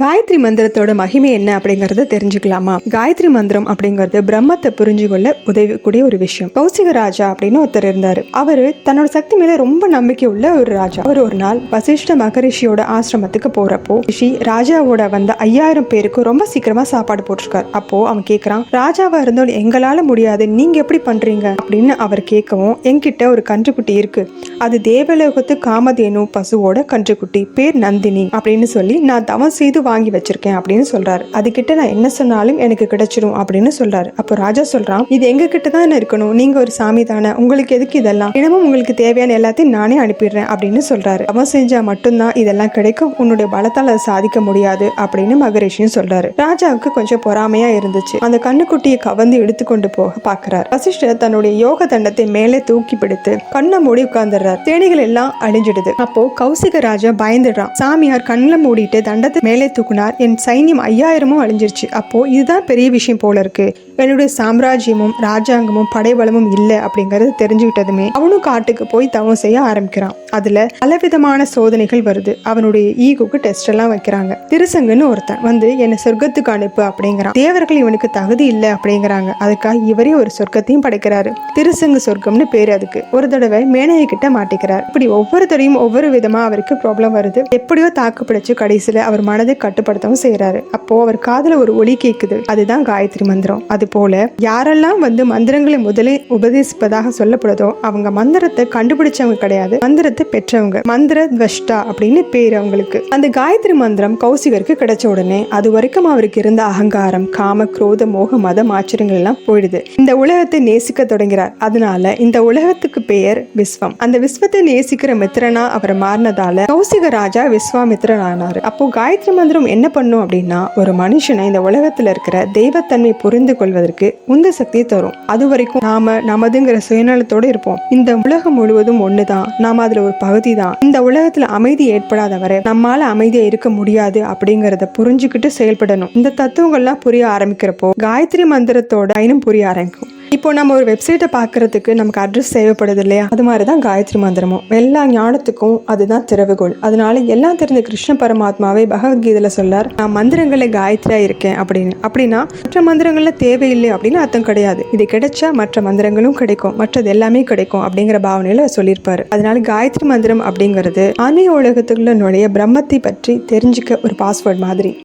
காயத்ரி மந்திரத்தோட மகிமை என்ன அப்படிங்கறத தெரிஞ்சுக்கலாமா? காயத்ரி மந்திரம் அப்படிங்கிறது பிரம்மத்தை புரிஞ்சு கொள்ள உதவக்கூடிய ஒரு விஷயம். கௌசிக ராஜா அப்படின்னு ஒருத்தர் இருந்தாரு. அவரு தன்னோட சக்தி மேல ரொம்ப நம்பிக்கை உள்ள ஒரு ராஜா. அவர் ஒரு நாள் வசிஷ்ட மகரிஷியோட ஆசிரமத்துக்கு போறப்போ ரிஷி ராஜாவோட வந்த ஐயாயிரம் பேருக்கு ரொம்ப சீக்கிரமா சாப்பாடு போட்டிருக்காரு. அப்போ அவன் கேக்குறான் ராஜாவா இருந்தாலும் எங்களால முடியாது. நீங்க எப்படி பண்றீங்க? அப்படின்னு அவர் கேட்கவும் என்கிட்ட ஒரு கன்றுக்குட்டி இருக்கு. அது தேவலோகத்து காமதேனு பசுவோட கன்றுக்குட்டி. பேர் நந்தினி. அப்படின்னு சொல்லி நான் தவம் செய்து வாங்கி வச்சிருக்கேன் அப்படின்னு சொல்றாரு. அதுகிட்ட நான் என்ன சொன்னாலும் எனக்கு கிடைச்சிடும் அப்படின்னு சொல்றாரு. அப்போ ராஜா சொல்றான் இது எங்க கிட்ட தான் இருக்கணும். நீங்க ஒரு சாமி தானே. உங்களுக்கு எதுக்கு இதெல்லாம்? தினமும் உங்களுக்கு தேவையான எல்லாத்தையும் நானே அனுப்பிடுறேன் அப்படின்னு சொல்றாரு. அவன் செஞ்சா மட்டும்தான் இதெல்லாம் கிடைக்கும். உன்னுடைய பலத்தால் அதை சாதிக்க முடியாது அப்படின்னு மகரிஷியும் சொல்றாரு. ராஜாவுக்கு கொஞ்சம் பொறாமையா இருந்துச்சு. அந்த கண்ணுக்குட்டியை கவர்ந்து எடுத்துக்கொண்டு போக பாக்குறாரு வசிஷ்டர் தன்னுடைய யோக தண்டத்தை மேலே தூக்கி பிடித்து கண்ணை மூடி உட்கார்ந்துடுறார். தேனிகள் எல்லாம் அழிஞ்சிடுது. அப்போ கௌசிக ராஜா பயந்துடுறான். சாமியார் கண்ணில் மூடிட்டு தண்டத்தை மேலே தூக்குனார். என் சைன்யம் ஐயாயிரமும் அழிஞ்சிருச்சு. அப்போது இதுதான் பெரிய விஷயம் போல இருக்கு. என்னுடைய சாம்ராஜ்யமும் ராஜாங்கமும் படைபலமும் இல்லை அப்படிங்கறது தெரிஞ்சுக்கிட்டதுமே அவனும் காட்டுக்கு போய் தவம் செய்ய ஆரம்பிக்கிறான். அதுல பலவிதமான சோதனைகள் வருது. அவனுடைய ஈகோக்கு டெஸ்ட் எல்லாம் வைக்கிறாங்க. திருசங்கன்னு ஒருத்தன் வந்து என்னை சொர்க்கத்துக்கு அனுப்பு அப்படிங்கிறான். தேவர்கள் இவனுக்கு தகுதி இல்லை அப்படிங்கிறாங்க. அதுக்காக இவரே ஒரு சொர்க்கத்தையும் படைக்கிறாரு. திருசங்கு சொர்க்கம்னு பேரு அதுக்கு. ஒரு தடவை மேனைய கிட்ட மாட்டிக்கிறார். இப்படி ஒவ்வொரு தடையும் ஒவ்வொரு விதமா அவருக்கு ப்ராப்ளம் வருது. எப்படியோ தாக்கு பிடிச்சு கடைசியில அவர் மனதை கட்டுப்படுத்தவும் செய்யறாரு அப்போ அவர் காதல ஒரு ஒலி கேக்குது. அதுதான் காயத்ரி மந்திரம். அது போல யாரெல்லாம் வந்து மந்திரங்களை முதலில் உபதேசிப்பதாக சொல்லப்படுதோ அவங்க மந்திரத்தை கண்டுபிடிச்சவங்க கிடையாது. மந்திரத்தை பெற்றவங்க. மந்திர துவஷ்டா அப்படின்னு பேர் அவங்களுக்கு. அந்த காயத்ரி மந்திரம் கௌசிகருக்கு கிடைச்ச உடனே அது வரைக்கும் அவருக்கு இருந்த அகங்காரம் காம குரோத மோக மதம் ஆச்சரியங்கள் எல்லாம் போயிடுது. இந்த உலகத்தை நேசிக்க தொடங்கிறார். அதனால இந்த உலகத்துக்கு பெயர் விஸ்வம். அந்த விஸ்வத்தை நேசிக்கிற மித்திரனா அவர் மாறினதால கௌசிக ராஜா விஸ்வாமித்திரன் ஆனாரு அப்போ காயத்ரி மந்திரம் என்ன பண்ணும் அப்படின்னா ஒரு மனுஷனை இந்த உலகத்துல இருக்கிற தெய்வத்தன்மை புரிந்து கொள்வதற்கு உந்து சக்தியை தரும். அது வரைக்கும் நாம நமதுங்கிற சுயநலத்தோட இருப்போம். இந்த உலகம் முழுவதும் ஒண்ணுதான். நாம அதுல ஒரு பகுதி தான் இந்த உலகத்துல அமைதி ஏற்படாத வரை நம்மால அமைதியா இருக்க முடியாது அப்படிங்கறத புரிஞ்சுக்கிட்டு செயல்படணும். இந்த தத்துவங்கள்லாம் புரிய ஆரம்பிக்கிறப்போ காயத்ரி மந்திரத்தோட இன்னும் புரிய ஆரம்பிக்கும். இப்போ நம்ம ஒரு வெப்சைட்டை பார்க்கறதுக்கு நமக்கு அட்ரஸ் தேவைப்படுது இல்லையா? அது மாதிரி தான் காயத்ரி மந்திரமும். எல்லா ஞானத்துக்கும் அதுதான் திறவுகோள். அதனால எல்லாம் தெரிஞ்ச கிருஷ்ண பரமாத்மாவே பகவத்கீதையில் சொல்லார் நான் மந்திரங்களை காயத்ரியா இருக்கேன் அப்படின்னு. அப்படின்னா மற்ற மந்திரங்கள்ல தேவையில்லை அப்படின்னு அர்த்தம் கிடையாது. இது கிடைச்சா மற்ற மந்திரங்களும் கிடைக்கும். மற்றது எல்லாமே கிடைக்கும் அப்படிங்கிற பாவனையில சொல்லியிருப்பாரு. அதனால காயத்ரி மந்திரம் அப்படிங்கிறது ஆன்மீக உலகத்துக்குள்ள நுழைய பிரம்மத்தை பற்றி தெரிஞ்சுக்க ஒரு பாஸ்வேர்ட் மாதிரி.